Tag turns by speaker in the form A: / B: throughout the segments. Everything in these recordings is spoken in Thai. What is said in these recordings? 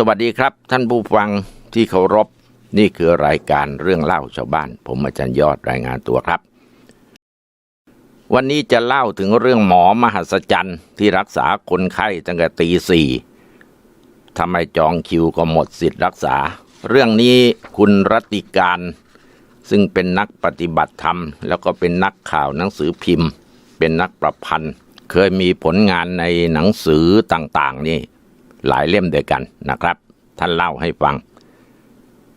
A: สวัสดีครับ ท่านผู้ฟังที่เคารพนี่คือรายการเรื่องเล่าชาวบ้าน ผมอาจารย์ยอดรายงานตัวครับ วันนี้จะเล่าถึงเรื่องหมอมหัศจรรย์ที่รักษาคนไข้ตั้งแต่ตีสี่ทำไมจองคิวก็หมดสิทธิ์รักษา เรื่องนี้คุณรัติการ ซึ่งเป็นนักปฏิบัติธรรม แล้วก็เป็นนักข่าวหนังสือพิมพ์ เป็นนักประพันธ์ เคยมีผลงานในหนังสือต่างๆนี่ หลายเล่มด้วยกันนะครับ ท่านเล่าให้ฟัง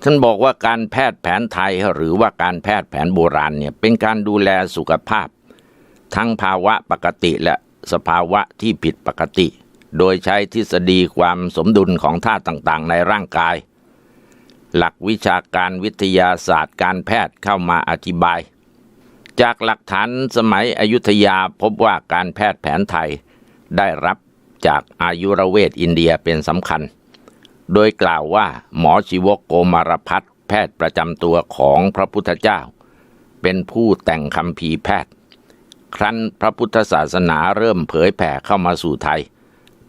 A: ท่านบอกว่าการแพทย์แผนไทยหรือว่าการแพทย์แผนโบราณเนี่ยเป็นการดูแลสุขภาพ ทั้งภาวะปกติและสภาวะที่ผิดปกติ โดยใช้ทฤษฎีความสมดุลของธาตุต่างๆ ในร่างกาย หลักวิชาการวิทยาศาสตร์การแพทย์เข้ามาอธิบาย จากหลักฐานสมัยอยุธยาพบว่าการแพทย์แผนไทยได้รับ จากอายุรเวทอินเดียเป็นสำคัญ โดยกล่าวว่าหมอชีวกโกมารพัฒแพทย์ประจำตัวของพระพุทธเจ้า เป็นผู้แต่งคำพีแพทย์ ครั้นพระพุทธศาสนาเริ่มเผยแผ่เข้ามาสู่ไทย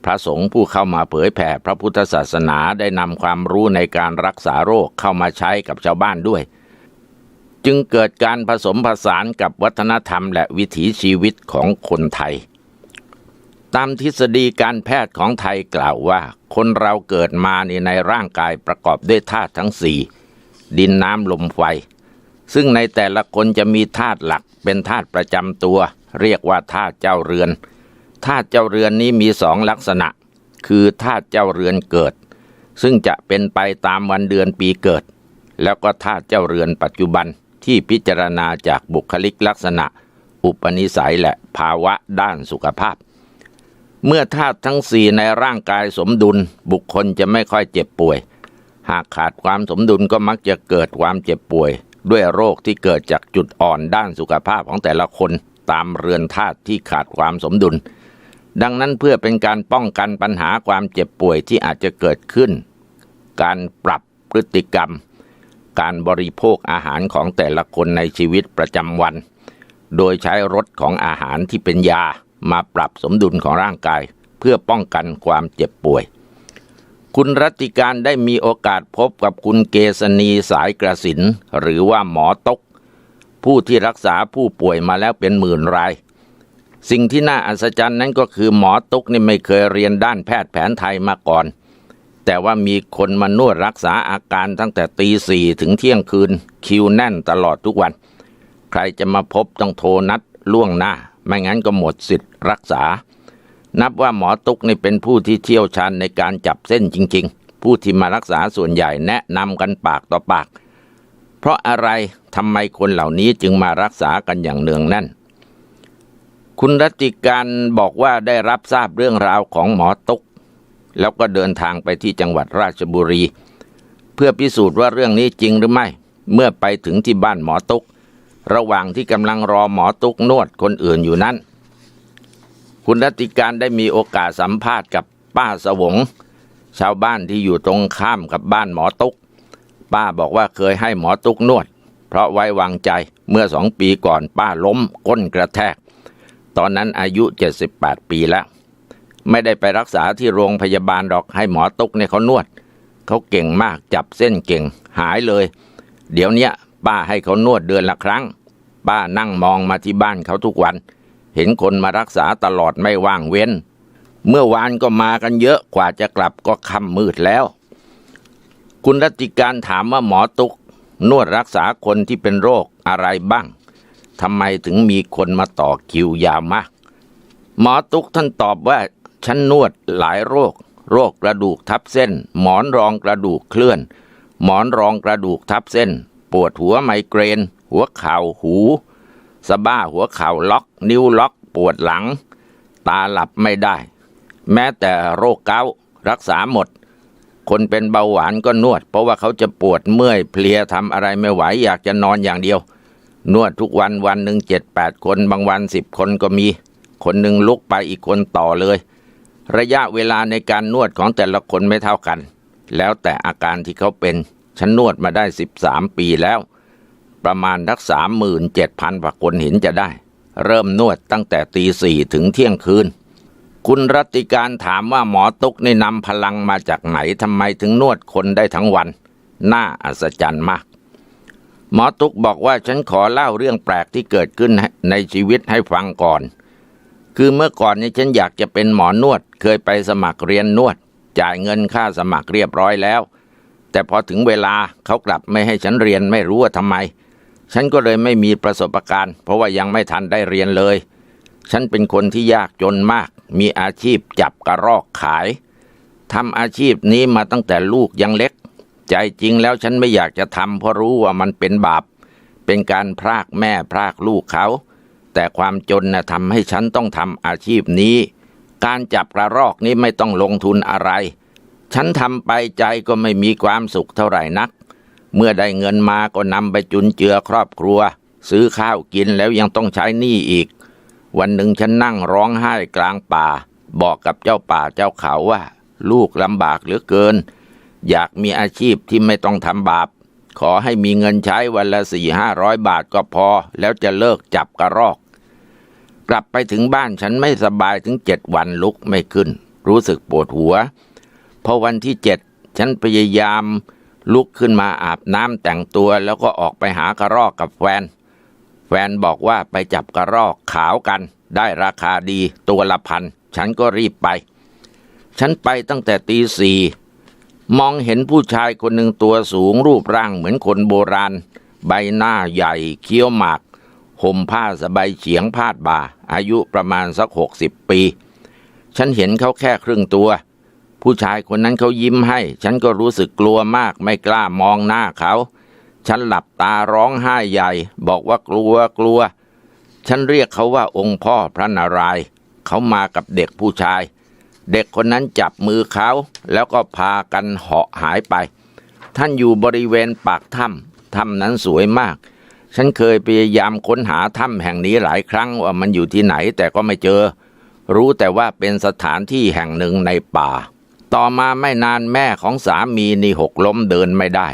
A: พระสงฆ์ผู้เข้ามาเผยแผ่พระพุทธศาสนาได้นำความรู้ในการรักษาโรคเข้ามาใช้กับชาวบ้านด้วยจึงเกิดการผสมผสานกับวัฒนธรรมและวิถีชีวิตของคนไทย ตามทฤษฎีการแพทย์ของไทยกล่าวว่า คนเราเกิดมาในในร่างกายประกอบด้วยธาตุทั้งสี่ดินน้ำลมไฟ ซึ่งในแต่ละคนจะมีธาตุหลักเป็นธาตุประจำตัว เรียกว่าธาตุเจ้าเรือนธาตุเจ้าเรือนนี้มีสองลักษณะ คือธาตุเจ้าเรือนเกิด ซึ่งจะเป็นไปตามวันเดือนปีเกิด แล้วก็ธาตุเจ้าเรือนปัจจุบันที่พิจารณาจากบุคลิกลักษณะ อุปนิสัยและภาวะด้านสุขภาพ เมื่อธาตุทั้งสี่ในร่างกายสมดุล บุคคลจะไม่ค่อยเจ็บป่วย หากขาดความสมดุลก็มักจะเกิดความเจ็บป่วย ด้วยโรคที่เกิดจากจุดอ่อนด้านสุขภาพของแต่ละคนตามเรือนธาตุที่ขาดความสมดุล ดังนั้นเพื่อเป็นการป้องกันปัญหาความเจ็บป่วยที่อาจจะเกิดขึ้น การปรับพฤติกรรม การบริโภคอาหารของแต่ละคนในชีวิตประจำวัน โดยใช้รสของอาหารที่เป็นยา มาปรับสมดุลของร่างกาย เพื่อป้องกันความเจ็บป่วย คุณรัติการได้มีโอกาสพบกับคุณเกษณีสายกระสิน หรือว่าหมอตก ผู้ที่รักษาผู้ป่วยมาแล้วเป็นหมื่นราย สิ่งที่น่าอัศจรรย์นั้นก็คือหมอตุกนี่ไม่เคยเรียนด้านแพทย์แผนไทยมาก่อนแต่ว่ามีคนมานวดรักษาอาการตั้งแต่ตีสี่ถึงเที่ยงคืน คิวแน่นตลอดทุกวัน ใครจะมาพบต้องโทรนัดล่วงหน้า ไม่งั้นก็หมดสิทธิ์รักษา นับว่าหมอตุกนี่เป็นผู้ที่เชี่ยวชาญในการจับเส้นจริง ๆ ผู้ที่มารักษาส่วนใหญ่แนะนำกันปากต่อปาก เพราะอะไรทำไมคนเหล่านี้จึงมารักษากันอย่างเนืองแน่น คุณรัติการบอกว่าได้รับทราบเรื่องราวของหมอตุกแล้วก็เดินทางไปที่จังหวัดราชบุรี เพื่อพิสูจน์ว่าเรื่องนี้จริงหรือไม่ เมื่อไปถึงที่บ้านหมอตุก ระหว่างที่กำลังรอหมอตุกนวดคนอื่นอยู่นั้น คุณรัติการได้มีโอกาสสัมภาษณ์กับป้าสวง ชาวบ้านที่อยู่ตรงข้ามกับบ้านหมอตุกป้าบอกว่าเคยให้หมอตุกนวด เพราะไว้วางใจเมื่อสองปีก่อนป้าล้มก้นกระแทก ตอนนั้นอายุ 78 ปีแล้ว ไม่ได้ไปรักษาที่โรงพยาบาลหรอกให้หมอตุกเนี่ยเขานวด เขาเก่งมากจับเส้นเก่งหายเลย เดี๋ยวเนี้ย ป้าให้เขานวดเดือนละครั้ง ป้านั่งมองมาที่บ้านเขาทุกวัน เห็นคนมารักษาตลอดไม่ว่างเว้น เมื่อวานก็มากันเยอะกว่าจะกลับก็ค่ำมืดแล้ว คุณรัติการถามว่าหมอตุก นวดรักษาคนที่เป็นโรคอะไรบ้างทำไมถึงมีคนมาต่อคิวยาวมาก หมอตุกท่านตอบว่าฉันนวดหลายโรค โรคกระดูกทับเส้น หมอนรองกระดูกเคลื่อน หมอนรองกระดูกทับเส้น ปวดหัวไมเกรน หัวเข่าหูสะบ้าหัวเข่าล็อก นิ้วล็อก ปวดหลัง ตาหลับไม่ได้ แม้แต่โรคเกาต์รักษาหมด คนเป็นเบาหวานก็นวด เพราะว่าเขาจะปวดเมื่อยเพลียทำอะไรไม่ไหวอยากจะนอนอย่างเดียว นวดทุกวันวันหนึ่งเจ็ดแปดคนบางวันสิบคนก็มี คนหนึ่งลุกไปอีกคนต่อเลย ระยะเวลาในการนวดของแต่ละคนไม่เท่ากัน แล้วแต่อาการที่เขาเป็น ฉันนวดมาได้สิบสามปีแล้ว ประมาณทักสามหมื่นเจ็ดพันกว่าคนเห็นจะได้ เริ่มนวดตั้งแต่ตีสี่ถึงเที่ยงคืน คุณรัติการถามว่าหมอตุ๊กในนำพลังมาจากไหนทำไมถึงนวดคนได้ทั้งวัน น่าอัศจรรย์มาก หมอตุ๊กบอกว่าฉันขอเล่าเรื่องแปลกที่เกิดขึ้นในชีวิตให้ฟังก่อน คือเมื่อก่อนนี้ฉันอยากจะเป็นหมอนวด เคยไปสมัครเรียนนวด จ่ายเงินค่าสมัครเรียบร้อยแล้ว แต่พอถึงเวลาเขากลับไม่ให้ฉันเรียนไม่รู้ว่าทำไม ฉันก็เลยไม่มีประสบการณ์ เพราะว่ายังไม่ทันได้เรียนเลย ฉันเป็นคนที่ยากจนมาก มีอาชีพจับกระรอกขายทำอาชีพนี้มาตั้งแต่ลูกยังเล็ก ใจจริงแล้วฉันไม่อยากจะทำเพราะรู้ว่ามันเป็นบาป เป็นการพรากแม่พรากลูกเขา แต่ความจนนะ่ะทำให้ฉันต้องทำอาชีพนี้ การจับกระรอกนี้ไม่ต้องลงทุนอะไร ฉันทำไปใจก็ไม่มีความสุขเท่าไหร่นัก เมื่อได้เงินมาก็นำไปจุนเจือครอบครัว ซื้อข้าวกินแล้วยังต้องใช้หนี้อีก วันหนึ่งฉันนั่งร้องไห้กลางป่า บอกกับเจ้าป่าเจ้าเขาว่า ลูกลำบากเหลือเกิน อยากมีอาชีพที่ไม่ต้องทำบาป ขอให้มีเงินใช้วันละสี่ห้าร้อยบาทก็พอ แล้วจะเลิกจับกระรอกกลับไปถึงบ้านฉันไม่สบายถึงเจ็ดวันลุกไม่ขึ้น รู้สึกปวดหัว พอวันที่เจ็ดฉันพยายามลุกขึ้นมาอาบน้ำแต่งตัวแล้วก็ออกไปหากระรอกกับแฟน แฟนบอกว่าไปจับกระรอกขาวกัน ได้ราคาดีตัวละพัน ฉันก็รีบไป ฉันไปตั้งแต่ตีสี่มองเห็นผู้ชายคนหนึ่งตัวสูงรูปร่างเหมือนคนโบราณ ใบหน้าใหญ่เคี้ยวหมากห่มผ้าสบายเฉียงพาดบ่า อายุประมาณสักหกสิบปี ฉันเห็นเขาแค่ครึ่งตัว ผู้ชายคนนั้นเขายิ้มให้ ฉันก็รู้สึกกลัวมากไม่กล้ามองหน้าเขา ฉันหลับตาร้องไห้ใหญ่ บอกว่ากลัวกลัว ฉันเรียกเขาว่าองค์พ่อพระนารายณ์เขามากับเด็กผู้ชาย เด็กคนนั้นจับมือเขาแล้วก็พากันเหาะหายไป ท่านอยู่บริเวณปากถ้ำถ้ำนั้นสวยมาก ฉันเคยพยายามค้นหาถ้ำแห่งนี้หลายครั้งว่ามันอยู่ที่ไหนแต่ก็ไม่เจอ รู้แต่ว่าเป็นสถานที่แห่งหนึ่งในป่า ต่อมาไม่นานแม่ของสามีนี่หกล้มเดินไม่ได้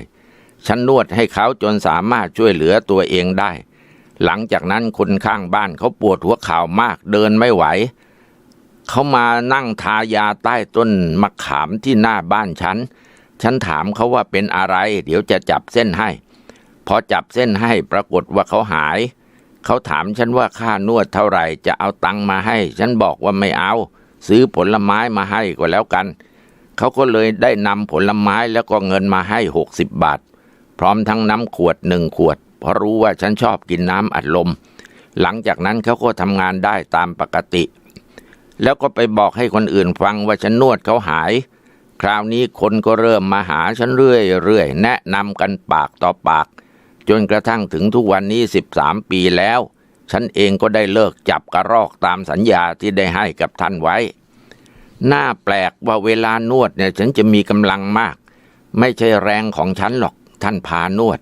A: ฉันนวดให้เขาจนสามารถช่วยเหลือตัวเองได้ หลังจากนั้นคนข้างบ้านเขาปวดหัวเข่ามากเดินไม่ไหว เขามานั่งทายาใต้ต้นมะขามที่หน้าบ้านฉัน ฉันถามเขาว่าเป็นอะไร เดี๋ยวจะจับเส้นให้ พอจับเส้นให้ปรากฏว่าเขาหาย เขาถามฉันว่าค่านวดเท่าไหร่จะเอาตังมาให้ ฉันบอกว่าไม่เอา ซื้อผลไม้มาให้ก็แล้วกัน เขาก็เลยได้นำผลไม้แล้วก็เงินมาให้หกสิบบาท พร้อมทั้งน้ำขวดหนึ่งขวด เพราะรู้ว่าฉันชอบกินน้ำอัดลม หลังจากนั้นเขาก็ทำงานได้ตามปกติ แล้วก็ไปบอกให้คนอื่นฟังว่าฉันนวดเขาหาย คราวนี้คนก็เริ่มมาหาฉันเรื่อยๆแนะนำกันปากต่อปาก จนกระทั่งถึงทุกวันนี้13ปีแล้ว ฉันเองก็ได้เลิกจับกระรอกตามสัญญาที่ได้ให้กับท่านไว้ น่าแปลกว่าเวลานวดเนี่ยฉันจะมีกำลังมาก ไม่ใช่แรงของฉันหรอกท่านพานวด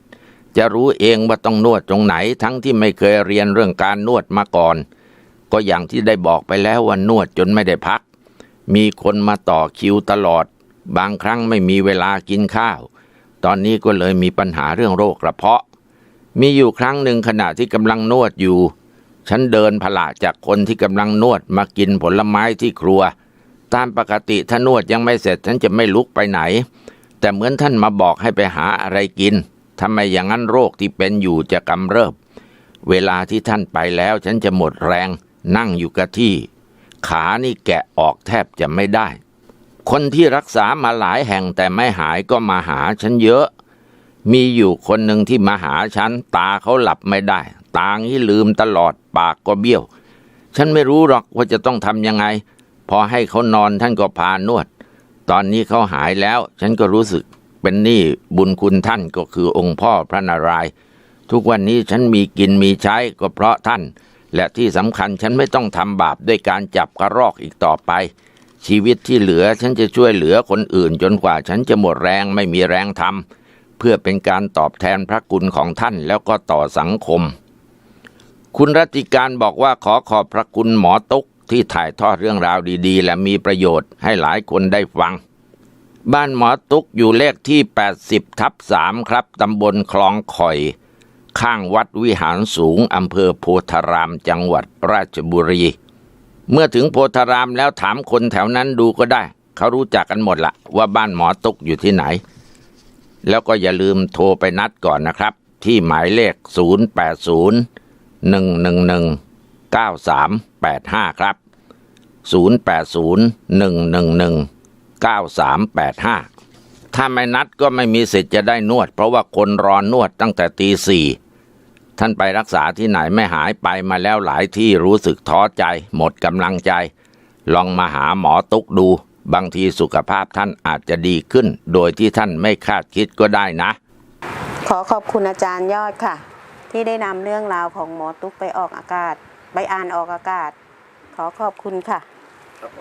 A: จะรู้เองว่าต้องนวดตรงไหนทั้งที่ไม่เคยเรียนเรื่องการนวดมาก่อน ก็อย่างที่ได้บอกไปแล้วว่านวดจนไม่ได้พัก มีคนมาต่อคิวตลอด บางครั้งไม่มีเวลากินข้าว ตอนนี้ก็เลยมีปัญหาเรื่องโรคกระเพาะ มีอยู่ครั้งหนึ่งขณะที่กำลังนวดอยู่ ฉันเดินผละจากคนที่กำลังนวดมากินผลไม้ที่ครัว ตามปกติถ้านวดยังไม่เสร็จฉันจะไม่ลุกไปไหน แต่เหมือนท่านมาบอกให้ไปหาอะไรกินทำไมอย่างนั้นโรคที่เป็นอยู่จะกำเริบ เวลาที่ท่านไปแล้วฉันจะหมดแรง นั่งอยู่กับที่ ขานี่แกะออกแทบจะไม่ได้ คนที่รักษามาหลายแห่งแต่ไม่หายก็มาหาฉันเยอะ มีอยู่คนหนึ่งที่มาหาฉัน ตาเขาหลับไม่ได้ ตางี้ลืมตลอดปากก็เบี้ยว ฉันไม่รู้หรอกว่าจะต้องทำยังไง พอให้เขานอนท่านก็พานวด ตอนนี้เขาหายแล้ว ฉันก็รู้สึกเป็นหนี้บุญคุณท่านก็คือองค์พ่อพระนารายณ์ทุกวันนี้ฉันมีกินมีใช้ก็เพราะท่าน และที่สำคัญฉันไม่ต้องทำบาปด้วยการจับกระรอกอีกต่อไป ชีวิตที่เหลือฉันจะช่วยเหลือคนอื่นจนกว่าฉันจะหมดแรงไม่มีแรงทำเพื่อเป็นการตอบแทนพระคุณของท่านแล้วก็ต่อสังคม คุณรัติการบอกว่าขอขอบพระคุณหมอตุก ที่ถ่ายทอดเรื่องราวดีๆ และมีประโยชน์ให้หลายคนได้ฟัง บ้านหมอตุกอยู่เลขที่ 80 ทับ3ครับตำบลคลองข่อย ข้างวัดวิหารสูงอำเภอโพธารามจังหวัดราชบุรี เมื่อถึงโพธารามแล้วถามคนแถวนั้นดูก็ได้ เขารู้จักกันหมดละว่าบ้านหมอตุกอยู่ที่ไหน แล้วก็อย่าลืมโทรไปนัดก่อนนะครับ ที่หมายเลข 080 111 9385 ครับ 080 111 9385 ถ้าไม่นัดก็ไม่มีสิทธิ์จะได้นวด เพราะว่าคนรอนวดตั้งแต่ตีสี่ท่านไปรักษาที่ไหนไม่หายไปมาแล้วหลายที่รู้สึกท้อใจ หมดกำลังใจ ลองมาหาหมอตุกดู บางทีสุขภาพท่านอาจจะดีขึ้น โดยที่ท่านไม่คาดคิดก็ได้นะ
B: ขอขอบคุณอาจารย์ยอดค่ะ ที่ได้นำเรื่องราวของหมอตุ๊กไปออกอากาศ ไปอ่านออกอากาศ ขอขอบคุณค่ะ